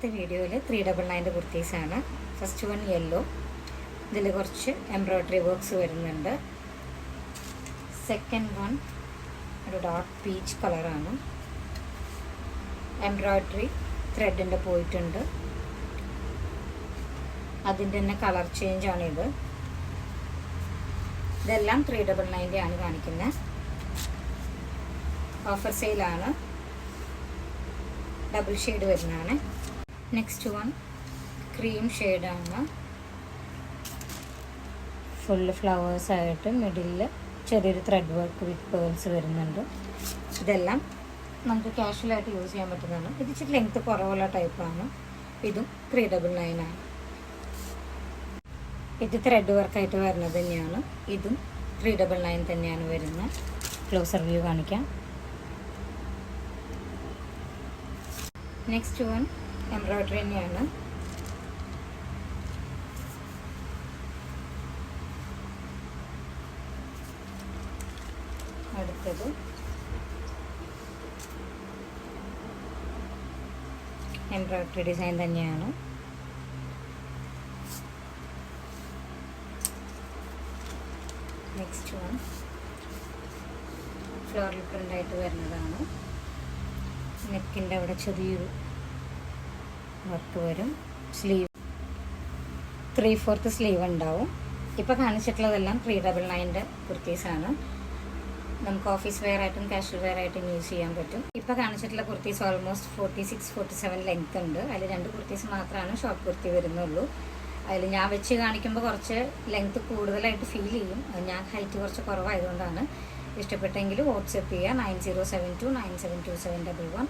ഇന്നത്തെ വീഡിയോയിൽ three double നയന്റെ കുർത്തീസാണ് ഫസ്റ്റ് വൺ യെല്ലോ ഇതിൽ കുറച്ച് എംബ്രോയ്ഡറി വർക്ക്സ് വരുന്നുണ്ട്. സെക്കൻഡ് വൺ ഒരു ഡാർക്ക് പീച്ച് കളറാണ് എംബ്രോയ്ഡറി ത്രെഡിന്റെ പോയിട്ടുണ്ട്. അതിന്റെ തന്നെ കളർ ചേഞ്ച് ആണിത് ഇതെല്ലാം ത്രീ ഡബിൾ നയന്റെ ആണ് കാണിക്കുന്നത് ഓഫർ സെയിലാണ് ഡബിൾ ഷെയ്ഡ് വരുന്നതാണ്. നെക്സ്റ്റ് വൺ ക്രീം ഷെയ്ഡാണ് ഫുള്ള് ഫ്ലവേഴ്സ് ആയിട്ട് മിഡിലിൽ ചെറിയൊരു ത്രെഡ് വർക്ക് വിത്ത് പേൾസ് വരുന്നുണ്ട്. ഇതെല്ലാം നമുക്ക് കാഷ്വലായിട്ട് യൂസ് ചെയ്യാൻ പറ്റുന്നതാണ്. ഇത് ഇച്ചിരി ലെങ്ത് കുറവുള്ള ടൈപ്പാണ് ഇതും ത്രീ ഡബിൾ നയൻ ആണ്. ഇത് ത്രെഡ് വർക്കായിട്ട് വരുന്നത് തന്നെയാണ്. ഇതും ത്രീ ഡബിൾ നയൻ തന്നെയാണ് വരുന്നത്. ക്ലോസർ വ്യൂ കാണിക്കാം. നെക്സ്റ്റ് വൺ എംബ്രോയ്ഡറി തന്നെയാണ് അടുത്തത്. എംബ്രോയ്ഡറി ഡിസൈൻ തന്നെയാണ്. Next one. ഫ്ലോറൽ പ്രിന്റായിട്ട് വരുന്നതാണ്. നെക്കിന്റെ അവിടെ ചെറിയൊരു വർക്ക് വരും സ്ലീവ് ത്രീ ഫോർത്ത് സ്ലീവ് ഉണ്ടാവും. ഇപ്പോൾ കാണിച്ചിട്ടുള്ളതെല്ലാം ത്രീ ഡബിൾ നയന്റെ കുർത്തീസാണ്. നമുക്ക് ഓഫീസ് വെയർ ആയിട്ടും കാഷ്വൽ വെയർ ആയിട്ടും യൂസ് ചെയ്യാൻ പറ്റും. ഇപ്പോൾ കാണിച്ചിട്ടുള്ള kurtis almost forty six forty seven length ഉണ്ട്. അതിൽ രണ്ട് കുർത്തീസ് മാത്രമാണ് ഷോർട്ട് കുർത്തി വരുന്നുള്ളൂ. അതിൽ ഞാൻ വെച്ച് കാണിക്കുമ്പോൾ കുറച്ച് ലെങ്ത് കൂടുതലായിട്ട് ഫീൽ ചെയ്യും. ഞാൻ ഹൈറ്റ് കുറച്ച് കുറവായതുകൊണ്ടാണ്. ഇഷ്ടപ്പെട്ടെങ്കിൽ വാട്സപ്പ് ചെയ്യുക nine zero seven two nine seven two seven double one